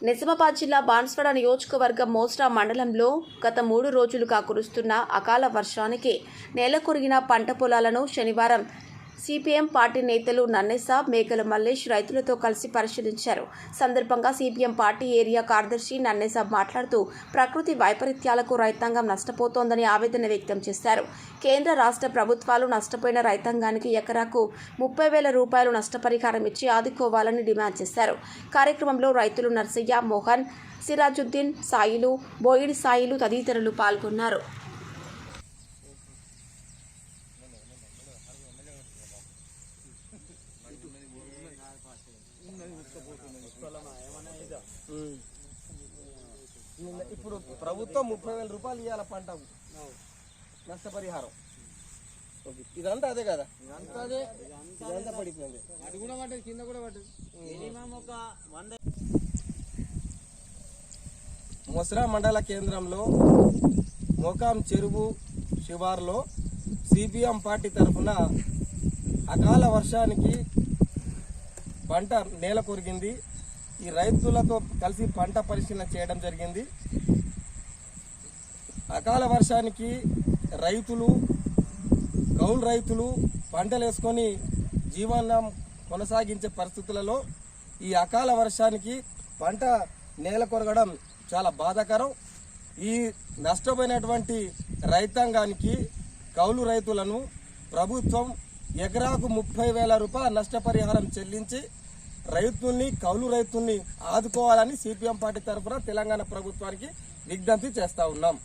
నిజామాబాద్ జిల్లా బాన్స్వాడ నియోజకవర్గం మోస్రా మండలంలో గత మూడు రోజులుగా కురుస్తున్న అకాల వర్షానికి నేల కొరిగిన పంట పొలాలను శనివారం సిపిఎం పార్టీ నేతలు నన్నెసాబ్ మేకల మల్లేష్ రైతులతో కలిసి పరిశీలించారు. సందర్భంగా సిపిఎం పార్టీ ఏరియా కార్యదర్శి నన్నెసాబ్ మాట్లాడుతూ ప్రకృతి వైపరీత్యాలకు రైతాంగం నష్టపోతోందని ఆవేదన వ్యక్తం చేశారు. కేంద్ర రాష్ట్ర ప్రభుత్వాలు నష్టపోయిన రైతాంగానికి ఎకరాకు ముప్పై వేల రూపాయలు నష్టపరిహారం ఇచ్చి ఆదుకోవాలని డిమాండ్ చేశారు. కార్యక్రమంలో రైతులు నర్సయ్య మోహన్ సిరాజుద్దీన్ సాయిలు బోయిడి సాయిలు తదితరులు పాల్గొన్నారు. ఇప్పుడు ప్రభుత్వం ముప్పై వేల రూపాయలు ఇవ్వాలి పంట. నష్టపరిహారం. ఇదంతా అదే కదా? ఇదంతా అదే. ఇదంతా పడిపోయింది. అది కూడా పడ్డది కింద కూడా పడ్డది. మినిమం ఒక వంద మొసరా మండల కేంద్రంలో మోకాం చెరువు శివార్లో సిపిఎం పార్టీ తరఫున అకాల వర్షానికి పంట నేల కొరిగింది. ఈ రైతులతో కలిసి పంట పరిశీలన చేయడం జరిగింది. అకాల వర్షానికి రైతులు కౌలు రైతులు పంటలు వేసుకొని జీవనం కొనసాగించే పరిస్థితులలో ఈ అకాల వర్షానికి పంట నేల కొరగడం చాలా బాధాకరం. ఈ నష్టపోయినటువంటి రైతాంగానికి కౌలు రైతులను ప్రభుత్వం ఎకరాకు ముప్పై వేల రూపాయల నష్టపరిహారం చెల్లించి రైతుల్ని కౌలు రైతుల్ని ఆదుకోవాలని సిపిఎం పార్టీ తరఫున తెలంగాణ ప్రభుత్వానికి విజ్ఞప్తి చేస్తా ఉన్నాం.